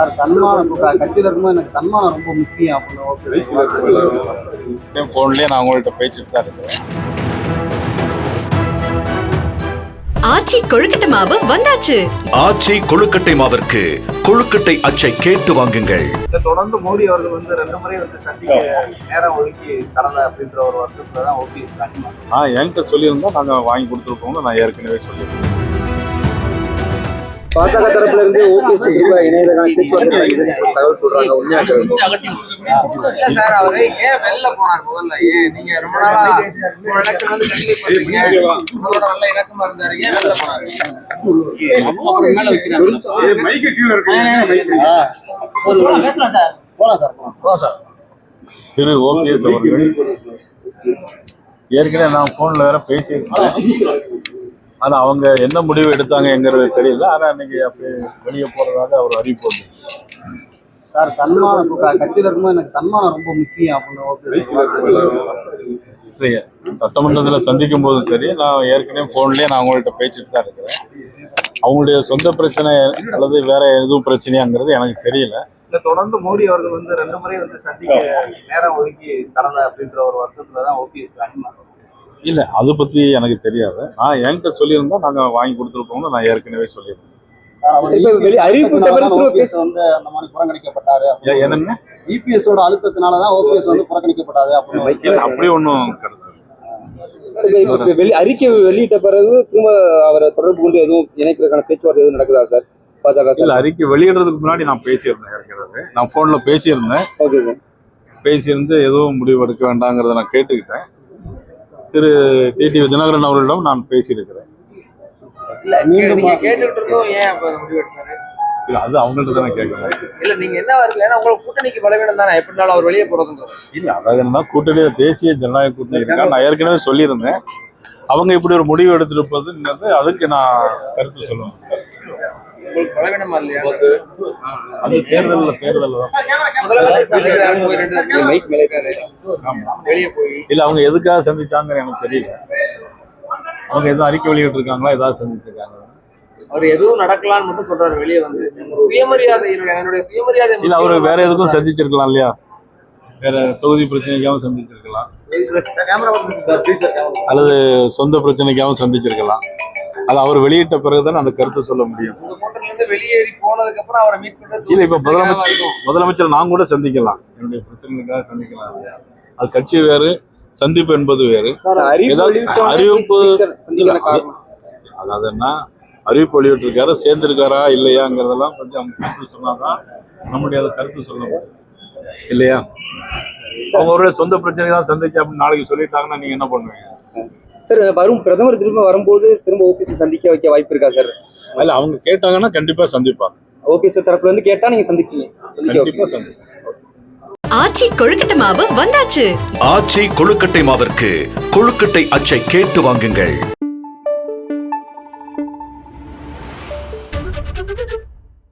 Sir தன்மானம் கட்சியில இருக்கும்போது எனக்கு தன்மானம் ரொம்ப முக்கியம். அப்படின்னு ஓகே ஃபோன்லேயே நான் உங்கள்கிட்ட பேசிட்டு தான் இருக்கிறேன் ஆச்சி கொழுக்கட்டை மாவு வந்தாச்சு. ஆச்சி கொழுக்கட்டை மாவிற்கு கொழுக்கட்டை அச்சை கேட்டு வாங்குங்கள். தொடர்ந்து மோடி அவர்கள் வந்து ரெண்டு முறை வந்து சந்திக்க நேரம் ஒதுக்கி தரல அப்படின்ற ஒரு வருத்தத்துல தான் ஓபிஎஸ் கனிமா நான் என்கிட்ட சொல்லியிருந்தா நாங்கள் வாங்கி கொடுத்துருப்போம்னு நான் ஏற்கனவே சொல்லியிருக்கேன் பாஜக தரப்புல இருந்து ஓபிஎஸ் நடக்குதுன்னு ஒரு தகவல் சொல்றாங்க உண்மையா சார் இல்ல சார் அவரு ஏன் வெளில போனார் முதல்ல? ஏன்? நீங்க ரொம்ப நாளா எலெக்ஷன் வந்து உங்களோட நல்ல இணக்கமா இருந்தாரு. ஏன் வெளில போனாரு? திரு ஓபிஎஸ் அவர்கள். ஏற்கனவே நான் ஃபோனில் வேற பேசியிருக்கேன். ஆனால் அவங்க என்ன முடிவு எடுத்தாங்கங்கிறது தெரியல. ஆனால் இன்னைக்கு அப்படியே வெளியே போகிறதாக அவர் அறிவிப்பு சார் தன்மானம் கட்சியில இருக்கும்போது எனக்கு தன்மானம் ரொம்ப முக்கியம். அப்படின்னு சட்டமன்றத்தில் சந்திக்கும் போதும் சரி நான் ஏற்கனவே ஃபோன்லேயே நான் அவங்கள்ட்ட பேசிட்டு தான் இருக்கிறேன். அவங்களுடைய சொந்த பிரச்சனை அல்லது வேற எதுவும் பிரச்சனையாங்கிறது எனக்கு தெரியல. இல்ல தொடர்ந்து மோடி அவர்கள் வந்து ரெண்டு முறை வந்து சந்திக்க நேரம் ஒதுக்கி தரல அப்படின்ற ஒரு வருத்தத்துல தான் ஓபிஎஸ் கனிமா இல்லை அதை பற்றி எனக்கு தெரியாது. நான் என்கிட்ட சொல்லியிருந்தா நாங்கள் வாங்கி கொடுத்துருப்போம்னு நான் ஏற்கனவே சொல்லியிருந்தேன். ஓபிஎஸ் வந்து அந்த மாதிரி புறக்கணிக்கப்பட்டாரு ஏ- என்னங்க? இபிஎஸ் ஓட அழுத்தத்தினாலதான் ஓபிஎஸ் வந்து புறக்கணிக்கப்பட்டாரு அப்படி ஒன்றும் இப்ப வெளி அறிக்கை வெளியிட்ட பிறகு திரும்ப அவரை தொடர்பு கொண்டு எதுவும் இணைக்கிறதுக்கான பேச்சுவார்த்தை எதுவும் நடக்குதா சார்? பாஜக இல்ல அறிக்கை வெளியிடுறதுக்கு முன்னாடி நான் பேசியிருந்தேன் ஏற்கனவே. நான் ஃபோன்ல பேசியிருந்தேன். Okay sir. பேசியிருந்து எதுவும் முடிவு எடுக்க வேண்டாங்கிறத நான் கேட்டுக்கிட்டேன். திரு டிடி தினகரன் அவர்களிடம் நான் பேசியிருக்கிறேன். இல்ல அது அவங்கள்ட்ட தானே கேட்கணும். இல்ல நீங்க என்ன வரல ஏன்னா உங்களுக்கு கூட்டணிக்கு பலவீனம் தானே எப்படினாலும் அவர் வெளியே போறதுங்க இல்ல அதாவது என்னன்னா கூட்டணியில தேசிய ஜனநாயக கூட்டணி இருக்கா? நான் ஏற்கனவே சொல்லியிருந்தேன். அவங்க இப்படி ஒரு முடிவு எடுத்திருப்பதுங்கிறது அதுக்கு நான் கருத்து சொல்லுவேன். அது தேர்தலில் தேர்தல் வெளியே போய் இல்ல அவங்க எதுக்காக சந்திச்சாங்கன்னு எனக்கு தெரியல அவங்க எதுவும் அறிக்கை வெளியிட்டிருக்காங்களா ஏதாவது சந்திச்சிருக்காங்க அவர் எதுவும் நடக்கலாம்னு மட்டும் சொல்றாரு வெளியே வந்து சுயமரியாதை என்னுடைய சுயமரியாதை இல்ல அவரு வேற எதுக்கும் சந்திச்சிருக்கலாம் இல்லையா வேற தொகுதி பிரச்சனைக்காகவும் சந்திச்சிருக்கலாம் அல்லது சொந்த பிரச்சனைக்காகவும் சந்திச்சிருக்கலாம் அது அவர் வெளியிட்ட பிறகுதான் அந்த கருத்தை சொல்ல முடியும். வெளியேறி போனதுக்கு அப்புறம் அவரை மீட் பண்றது இல்ல இப்ப முதலமைச்சர். முதலமைச்சர் நான் கூட சந்திக்கலாம். என்னுடைய பிரச்சனைக்காக சந்திக்கலாம் அது கட்சி வேறு சந்திப்பு என்பது வேறு. அறிவிப்பு அதாவது என்ன? அறிவிப்பு வெளியிட்டிருக்காரு சேர்ந்திருக்காரா இல்லையாங்கிறதெல்லாம் கொஞ்சம் சொன்னாதான் நம்முடைய அதை கருத்து சொல்ல முடியும். இல்லையா? அவங்க ஒரு சொந்த பிரச்சனை தான் சந்திச்சு அப்படின்னு நாளைக்கு சொல்லிட்டாங்கன்னா நீங்க என்ன பண்ணுவீங்க? சார் வரும் பிரதமர் திரும்ப வரும்போது திரும்ப ஓபிஎஸ் சந்திக்க வைக்க வாய்ப்பு இருக்கா சார்? இல்ல அவங்க கேட்டாங்கன்னா கண்டிப்பா சந்திப்பாங்க. ஓபிஎஸ் தரப்புல இருந்து கேட்டா நீங்க சந்திப்பீங்க. சந்திக்க கண்டிப்பா வைப்பீங்க. சந்திப்பாங்க ஆச்சி கொழுக்கட்டை மாவு வந்தாச்சு. ஆச்சி கொழுக்கட்டை மாவிற்கு கொழுக்கட்டை அச்சை கேட்டு வாங்குங்கள்.